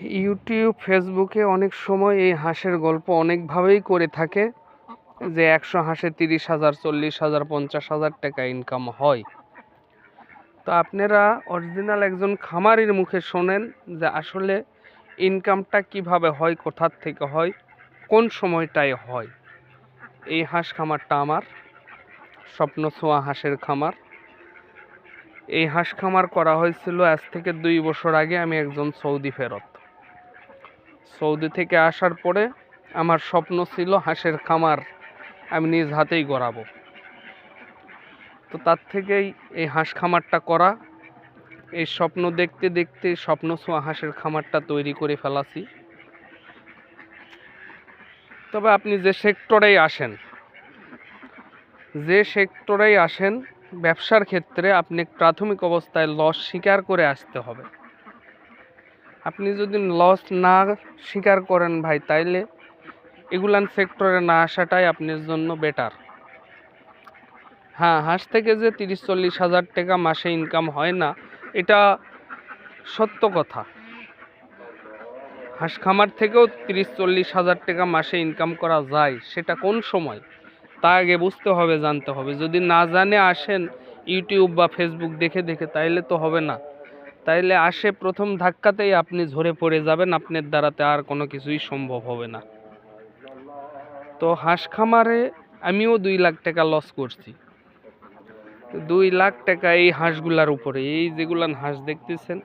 YouTube ফেসবুকে অনেক সময় এই হাঁসের গল্প অনেকভাবেই করে থাকে যে একশো হাঁসে তিরিশ হাজার, চল্লিশ হাজার, পঞ্চাশ হাজার টাকা ইনকাম হয়। তো আপনারা অরিজিনাল একজন খামারির মুখে শোনেন যে আসলে ইনকামটা কীভাবে হয়, কোথার থেকে হয়, কোন সময়টায় হয়। এই হাঁস খামারটা আমার স্বপ্ন ছোঁয়া হাঁসের খামার। এই হাঁস খামার করা হয়েছিল আজ থেকে দুই বছর আগে আমি একজন সৌদি ফেরত। সৌদি থেকে আসার পরে আমার স্বপ্ন ছিল হাঁসের খামার আমি নিজ হাতেই গড়াবো। তো তার থেকেই এই হাঁস খামারটা করা, এই স্বপ্ন দেখতে দেখতে স্বপ্ন ছোঁয়া হাঁসের খামারটা তৈরি করে ফেলাছি। তবে আপনি যে সেক্টরেই আসেন, যে সেক্টরেই আসেন, ব্যবসার ক্ষেত্রে আপনি প্রাথমিক অবস্থায় লস স্বীকার করে আসতে হবে। আপনি যদি লস না স্বীকার করেন ভাই, তাইলে এগুলান সেক্টরে না আসাটাই আপনার জন্য বেটার হ্যাঁ হাঁস থেকে যে তিরিশ চল্লিশ হাজার টাকা মাসে ইনকাম হয় না, এটা সত্য কথা। হাঁস খামার থেকেও তিরিশ চল্লিশ হাজার টাকা মাসে ইনকাম করা যায়, সেটা কোন সময়? তা আগে বুঝতে হবে, জানতে হবে। যদি না জানে, আসেন, ইউটিউব বা ফেসবুক দেখে দেখে, তাইলে তো হবে না। তাইলে আসে প্রথম ধাক্কাতেই আপনি ঝরে পড়ে যাবেন, আপনার দ্বারাতে আর কোনো কিছুই সম্ভব হবে না। তো হাঁস খামারে আমিও দুই লাখ টাকা লস করছি। দুই লাখ টাকা এই হাঁসগুলার উপরে, এই যেগুলান হাঁস দেখতেছেন,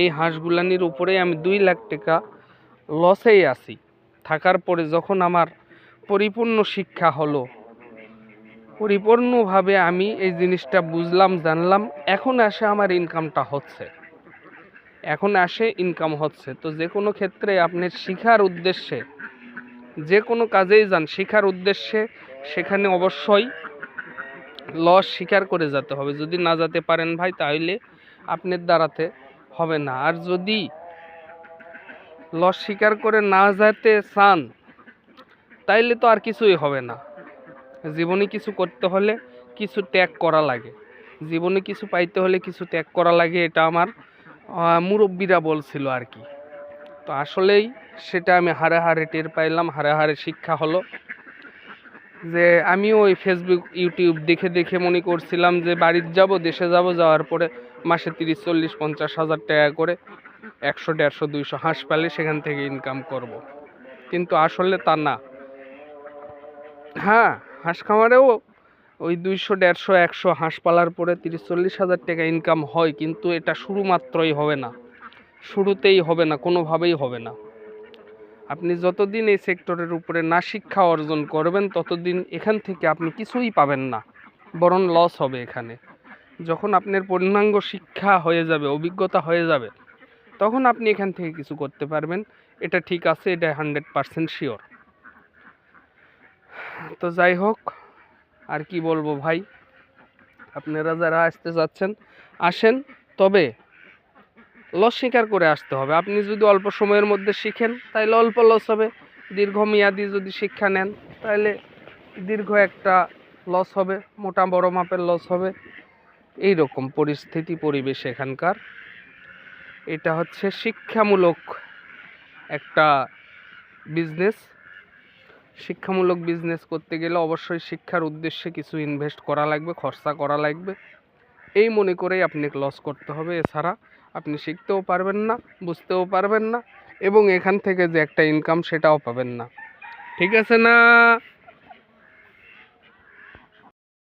এই হাঁসগুলানির উপরেই আমি দুই লাখ টাকা লসেই আছি। থাকার পরে যখন আমার পরিপূর্ণ শিক্ষা হলো, পরিপূর্ণভাবে আমি এই জিনিসটা বুঝলাম, জানলাম, এখন আসে আমার ইনকামটা হচ্ছে। এখন আসে ইনকাম হচ্ছে। তো যে কোনো ক্ষেত্রে আপনি শিখার উদ্দেশ্যে, যে কোনো কাজেই যান, শিখার উদ্দেশ্যে সেখানে অবশ্যই লস স্বীকার করে যেতে হবে। যদি না যেতে পারেন ভাই তাহলে আপনার দ্বারাতে হবে না। আর যদি লস স্বীকার করে না যেতে চান, তাইলে তো আর কিছুই হবে না। জীবনে কিছু করতে হলে কিছু ত্যাগ করা লাগে। জীবনে কিছু পাইতে হলে কিছু ত্যাগ করা লাগে, এটা আমার মুরব্বীরা বলছিল আর কি। তো আসলেই সেটা আমি হারে হারে টের পাইলাম, হারে হারে শিক্ষা হলো। যে আমিও ওই ফেসবুক ইউটিউব দেখে দেখে মনে করছিলাম যে বাড়ির যাব, দেশে যাব, যাওয়ার পরে মাসে তিরিশ, চল্লিশ, পঞ্চাশ হাজার টাকা করে একশো, দেড়শো, দুইশো হাঁস পালে সেখান থেকে ইনকাম করব। কিন্তু আসলে তা না। হ্যাঁ হাঁস খামারেও ওই দুইশো, দেড়শো, একশো হাঁস পালার পরে তিরিশ, চল্লিশ হাজার টাকা ইনকাম হয়, কিন্তু এটা শুরু মাত্রই হবে না। শুরুতেই হবে না, কোনোভাবেই হবে না। আপনি যতদিন এই সেক্টরের উপরে না শিক্ষা অর্জন করবেন, ততদিন এখান থেকে আপনি কিছুই পাবেন না, বরং লস হবে এখানে। যখন আপনার পূর্ণাঙ্গ শিক্ষা হয়ে যাবে, অভিজ্ঞতা হয়ে যাবে, তখন আপনি এখান থেকে কিছু করতে পারবেন। এটা ঠিক আছে, এটা হান্ড্রেড পারসেন্ট শিওর তো যাই হোক আর কি বলব ভাই? আপনারা যারা আসতে যাচ্ছেন, আসেন, তবে লস স্বীকার করে আসতে হবে। আপনি যদি অল্প সময়ের মধ্যে শিখেন তাহলে অল্প লস হবে। দীর্ঘমেয়াদি যদি শিক্ষা নেন তাহলে দীর্ঘ একটা লস হবে, মোটা বড় মাপের লস হবে। এই রকম পরিস্থিতি, পরিবেশ এখানকার। এটা হচ্ছে শিক্ষামূলক একটা বিজনেস শিক্ষামূলক বিজনেস করতে গেলে অবশ্যই শিক্ষার উদ্দেশ্যে কিছু ইনভেস্ট করা লাগবে, খরচা করা লাগবে। এই মনে করেই আপনাকে লস করতে হবে। এছাড়া আপনি শিখতেও পারবেন না, বুঝতেও পারবেন না এবং এখান থেকে যে একটা ইনকাম সেটাও পাবেন না। ঠিক আছে না?